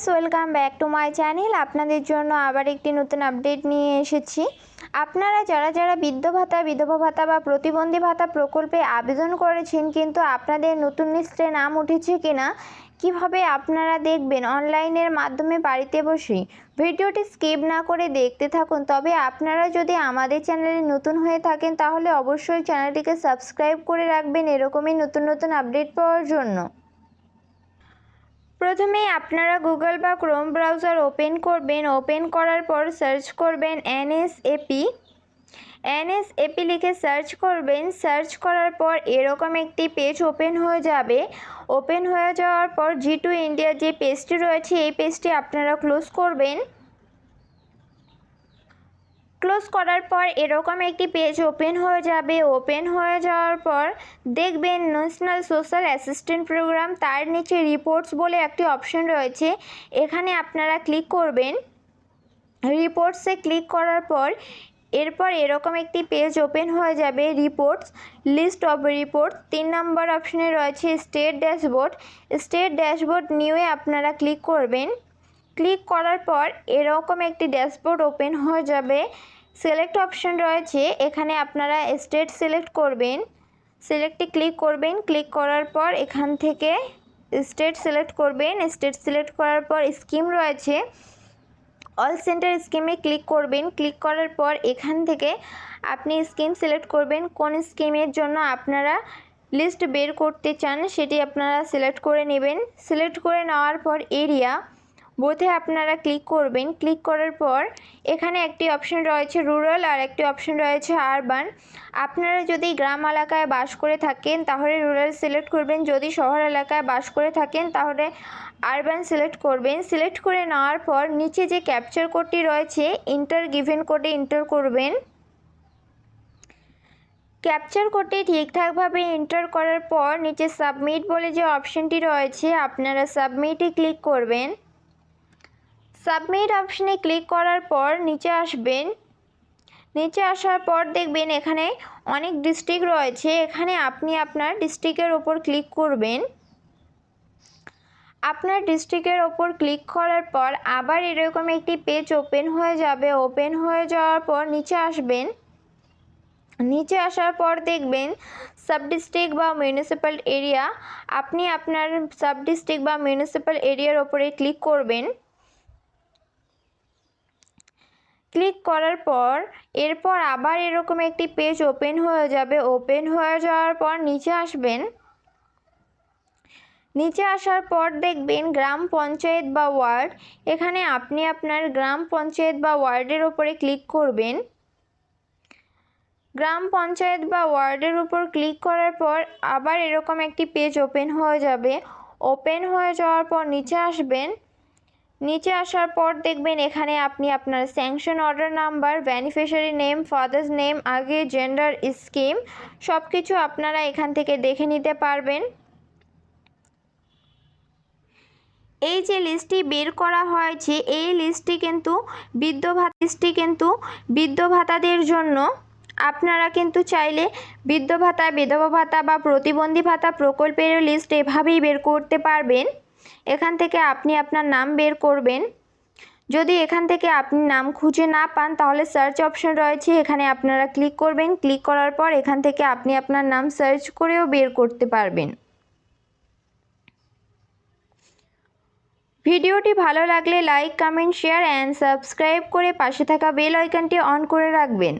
Guys welcome back to my channel আপনাদের জন্য আবার একটি নতুন আপডেট নিয়ে এসেছি। আপনারা যারা যারা বৃদ্ধ ভাতা, বিধবা ভাতা বা প্রতিবন্ধী ভাতা প্রকল্পে আবেদন করেছেন, কিন্তু আপনাদের নতুন লিস্টে নাম উঠেছে কিনা, কীভাবে আপনারা দেখবেন অনলাইনের মাধ্যমে বাড়িতে বসেই। ভিডিওটি স্কিপ না করে দেখতে থাকুন। তবে আপনারা যদি আমাদের চ্যানেলে নতুন হয়ে থাকেন, তাহলে অবশ্যই চ্যানেলটিকে সাবস্ক্রাইব করে রাখবেন এরকমই নতুন নতুন আপডেট পাওয়ার জন্য। প্রথমেই আপনারা গুগল বা ক্রোম ব্রাউজার ওপেন করবেন। ওপেন করার পর সার্চ করবেন এনএসএপি। এনএসএপি লিখে সার্চ করবেন। সার্চ করার পর এরকম একটি পেজ ওপেন হয়ে যাবে। ওপেন হয়ে যাওয়ার পর জি টু ইন্ডিয়ার যে পেজটি রয়েছে, এই পেজটি আপনারা ক্লোজ করবেন। ক্লোজ করার পর এরকম একটি পেজ ওপেন হয়ে যাবে। ওপেন হয়ে যাওয়ার পর দেখবেন ন্যাশনাল সোশ্যাল অ্যাসিস্ট্যান্ট প্রোগ্রাম তার নিচে রিপোর্টস বলে একটি অপশন রয়েছে। এখানে আপনারা ক্লিক করবেন। রিপোর্টসে ক্লিক করার পর এরপর এরকম একটি পেজ ওপেন হয়ে যাবে। রিপোর্টস লিস্ট অফ রিপোর্ট তিন নম্বর অপশনে রয়েছে স্টেট ড্যাশবোর্ড স্টেট ড্যাশবোর্ড নিউয়ে আপনারা ক্লিক করবেন। ক্লিক করার পর এরকম একটি ড্যাশবোর্ড ওপেন হয়ে যাবে। সিলেক্ট অপশন রয়েছে। এখানে আপনারা স্টেট সিলেক্ট করবেন। সিলেক্টে ক্লিক করবেন। ক্লিক করার পর এখান থেকে স্টেট সিলেক্ট করবেন। স্টেট সিলেক্ট করার পর স্কিম রয়েছে। অল সেন্টার স্কিমে ক্লিক করবেন। ক্লিক করার পর এখান থেকে আপনি স্কিম সিলেক্ট করবেন। কোন স্কিমের জন্য আপনারা লিস্ট বের করতে চান সেটি আপনারা সিলেক্ট করে নেবেন। সিলেক্ট করে নেওয়ার পর এরিয়া বোথে আপনারা ক্লিক করবেন। ক্লিক করার পর এখানে একটি অপশন রয়েছে রুরাল আর একটি অপশন রয়েছে আরবান আপনারা যদি গ্রাম এলাকায় বাস করে থাকেন, তাহলে রুরাল সিলেক্ট করবেন। যদি শহর এলাকায় বাস করে থাকেন, তাহলে আরবান সিলেক্ট করবেন। সিলেক্ট করে নেওয়ার পর নিচে যে ক্যাপচার কোডটি রয়েছে ইন্টার গিভেন কোডে ইন্টার করবেন। ক্যাপচার কোডটি ঠিকঠাকভাবে এন্টার করার পর নিচে সাবমিট বলে যে অপশনটি রয়েছে, আপনারা সাবমিটে ক্লিক করবেন। সাবমিট অপশনে ক্লিক করার পর নিচে আসবেন। নিচে আসার পর দেখবেন এখানে অনেক ডিস্ট্রিক্ট রয়েছে। এখানে আপনি আপনার ডিস্ট্রিক্টের ওপর ক্লিক করবেন। আপনার ডিস্ট্রিক্টের ওপর ক্লিক করার পর আবার এরকম একটি পেজ ওপেন হয়ে যাবে। ওপেন হয়ে যাওয়ার পর নিচে আসবেন। নিচে আসার পর দেখবেন সাব ডিস্ট্রিক্ট বা মিউনিসিপ্যাল এরিয়া। আপনি আপনার সাব ডিস্ট্রিক্ট বা মিউনিসিপ্যাল এরিয়ার ওপরে ক্লিক করবেন। ক্লিক করার পর এরপর আবার এরকম একটি পেজ ওপেন হয়ে যাবে। ওপেন হয়ে যাওয়ার পর নিচে আসবেন। নিচে আসার পর দেখবেন গ্রাম পঞ্চায়েত বা ওয়ার্ড। এখানে আপনি আপনার গ্রাম পঞ্চায়েত বা ওয়ার্ডের ওপরে ক্লিক করবেন। গ্রাম পঞ্চায়েত বা ওয়ার্ডের উপর ক্লিক করার পর আবার এরকম একটি পেজ ওপেন হয়ে যাবে। ওপেন হয়ে যাওয়ার পর নিচে আসবেন। নিচে আসার পর দেখবেন এখানে আপনি আপনার sanction order number beneficiary name father's name আগে জেন্ডার স্কিম সব কিছু আপনারা এখান থেকে দেখে নিতে পারবেন। এই যে লিস্টটি বের করা হয়েছে, এই লিস্টটি কিন্তু বৃদ্ধ ভাতা লিস্টটি কিন্তু বৃদ্ধ ভাতাদের জন্য। আপনারা কিন্তু চাইলে বৃদ্ধ ভাতা, বিধবা ভাতা বা প্রতিবন্ধী ভাতা প্রকল্পের লিস্ট এভাবেই বের করতে পারবেন। এখান থেকে আপনি আপনার নাম বের করবেন। যদি এখান থেকে আপনি নাম খুঁজে না পান, তাহলে সার্চ অপশন রয়েছে। এখানে আপনারা ক্লিক করবেন। ক্লিক করার পর এখান থেকে আপনি আপনার নাম সার্চ করেও বের করতে পারবেন। ভিডিওটি ভালো লাগলে like comment share and subscribe করে পাশে থাকা বেল আইকনটি অন করে রাখবেন।